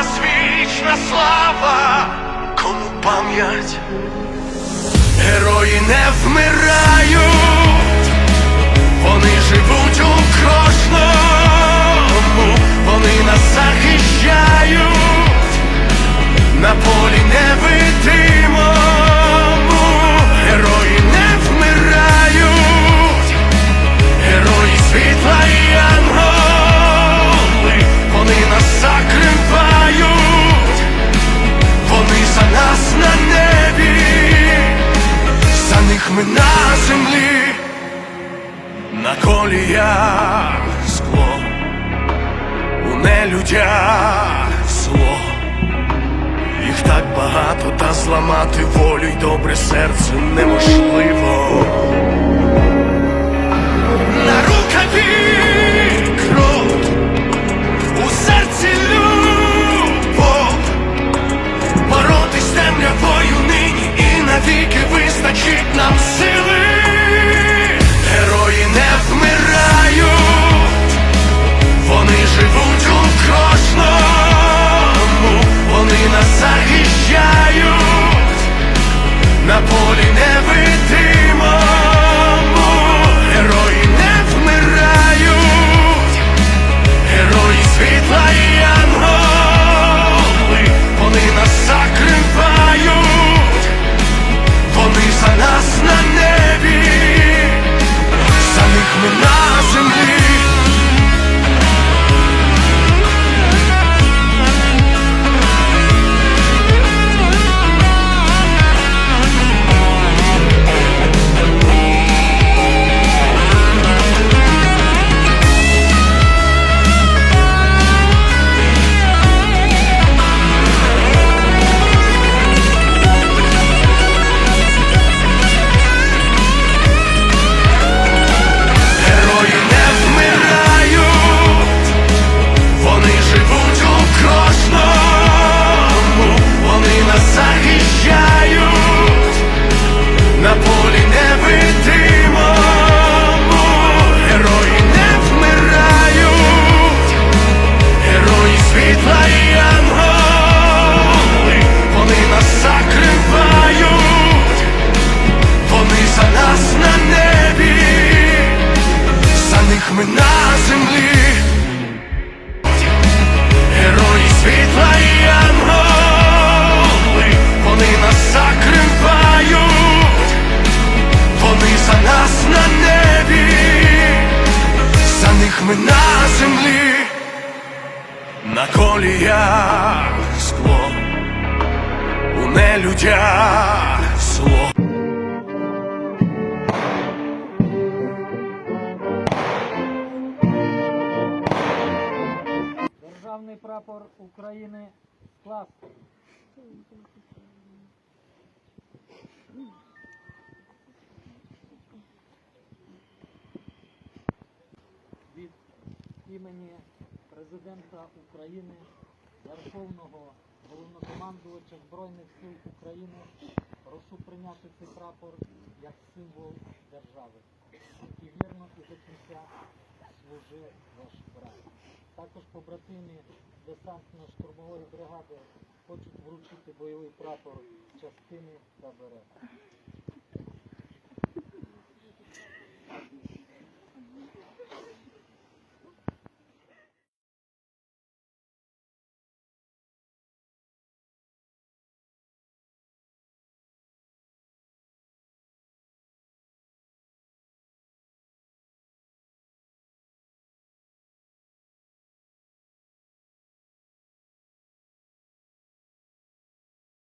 Нас вічна слава, кому пам'ять, герої не вмирають, вони живуть у у нелюдях зло. Їх так багато, та зламати волю й добре серце у нелюдях. Державний прапор України скласти. Від імені Президента України, Верховного головнокомандувача Збройних сил України прошу прийняти цей прапор як символ держави, і вірно і до кінця служив ваш брат. Також побратимі десантно-штурмової бригади хочуть вручити бойовий прапор частини та берег.